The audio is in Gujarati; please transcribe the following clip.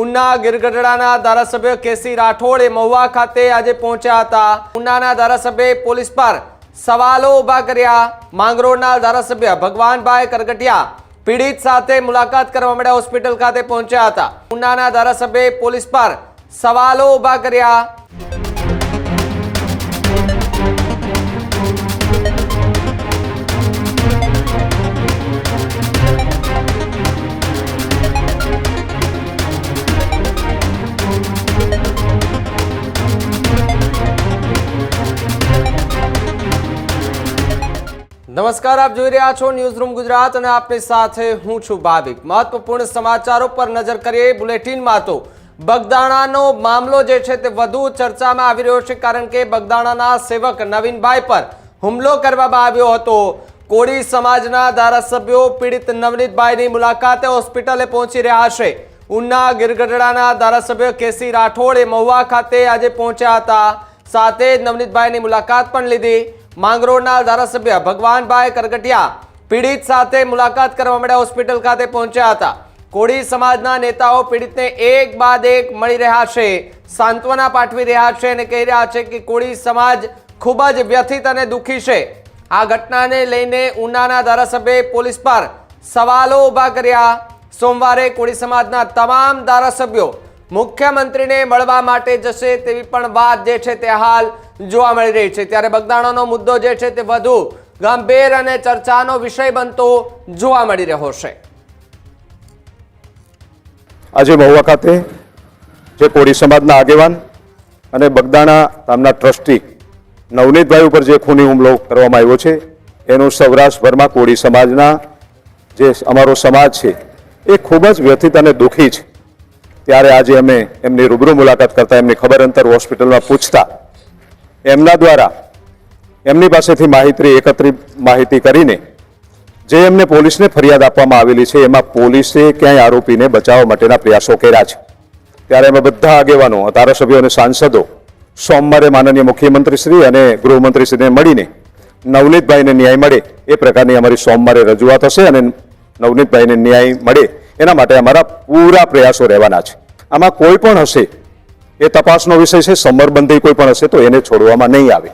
ઉના ગિરગઢડાના ધારાસભ્ય કેસી રાઠોડ એ મહુવા ખાતે આજે પહોંચ્યા હતા. ઉનાના ધારાસભ્ય પોલીસ પર સવાલો ઊભા કર્યા. માંગરોળના ધારાસભ્ય ભગવાનભાઈ કરગટિયા પીડિત સાથે મુલાકાત કરવા માટે હોસ્પિટલ ખાતે પહોંચ્યા હતા. ઉનાના ધારાસભ્ય પોલીસ પર સવાલો ઊભા કર્યા. નમસ્કાર, આપ જોઈ રહ્યા છો ન્યૂઝ રૂમ ગુજરાત અને આપની સાથે હું છું ભાવિક. મહત્વપૂર્ણ સમાચારો પર નજર કરીએ બુલેટિનમાં તો બગદાણાનો મામલો જે છે તે વધુ ચર્ચામાં આવી રહ્યો છે કારણ કે બગદાણાના સેવક નવીનભાઈ પર હુમલો કરવામાં આવ્યો હતો. કોળી સમાજના ધારાસભ્યો પીડિત નવનીતભાઈની મુલાકાતે હોસ્પિટલે પહોંચી રહ્યા છે. ઉના ગીરગઢડાના ધારાસભ્ય કેસી રાઠોડે મહુવા ખાતે આજે પહોંચ્યા હતા. સાથે નવનીતભાઈની મુલાકાત પણ લીધી. માંગરોળના ધારાસભ્ય ભગવાનભાઈ કરગટિયા પીડિત સાથે મુલાકાત કરવા માટે હોસ્પિટલ ખાતે પહોંચ્યા હતા. કોળી સમાજના નેતાઓ પીડિતને એક બાદ એક મળી રહ્યા છે, સાંત્વના પાઠવી રહ્યા છે અને કહી રહ્યા છે કે કોળી સમાજ ખૂબ જ વ્યથિત અને દુઃખી છે. આ ઘટનાને લઈને ઉનાના ધારાસભ્યએ પોલીસ પર સવાલો ઊભા કર્યા. સોમવારે કોળી સમાજના તમામ ધારાસભ્યો મુખ્યમંત્રીને મળવા માટે જશે તેવી પણ વાત જે છે તે હાલ જોવા મળી રહી છે. ત્યારે બગદાણાનો મુદ્દો જે છે તે વધુ ગંભીર અને ચર્ચાનો વિષય બનતો જોવા મળી રહ્યો છે. આજે મહુવા ખાતે જે કોળી સમાજના આગેવાન અને બગદાણા ગામના ટ્રસ્ટી નવનીતભાઈ ઉપર જે ખૂની હુમલો કરવામાં આવ્યો છે, એનું સૌરાષ્ટ્રભરમાં કોળી સમાજના જે અમારો સમાજ છે, એ ખૂબ જ વ્યથિત અને દુઃખી છે. ત્યારે આજે અમે એમની રૂબરૂ મુલાકાત કરતા, એમની ખબર અંતર હોસ્પિટલમાં પૂછતા. એમના દ્વારા એમની પાસેથી માહિતી એકત્રિત માહિતી કરીને જે એમને પોલીસને ફરિયાદ આપવામાં આવેલી છે, એમાં પોલીસે ક્યાંય આરોપીને બચાવવા માટેના પ્રયાસો કર્યા છે. ત્યારે અમે બધા આગેવાનો, ધારાસભ્યો અને સાંસદો, સોમવારે માનનીય મુખ્યમંત્રીશ્રી અને ગૃહમંત્રીશ્રીને મળીને નવનીતભાઈને ન્યાય મળે એ પ્રકારની અમારી સોમવારે રજૂઆત હશે અને નવનીતભાઈને ન્યાય મળે એના માટે અમારા પૂરા પ્રયાસો રહેવાના છે. આમાં કોઈ પણ હશે, એ તપાસનો વિષય છે સમરબંધી કોઈ પણ હશે તો એને છોડવામાં નહીં આવે.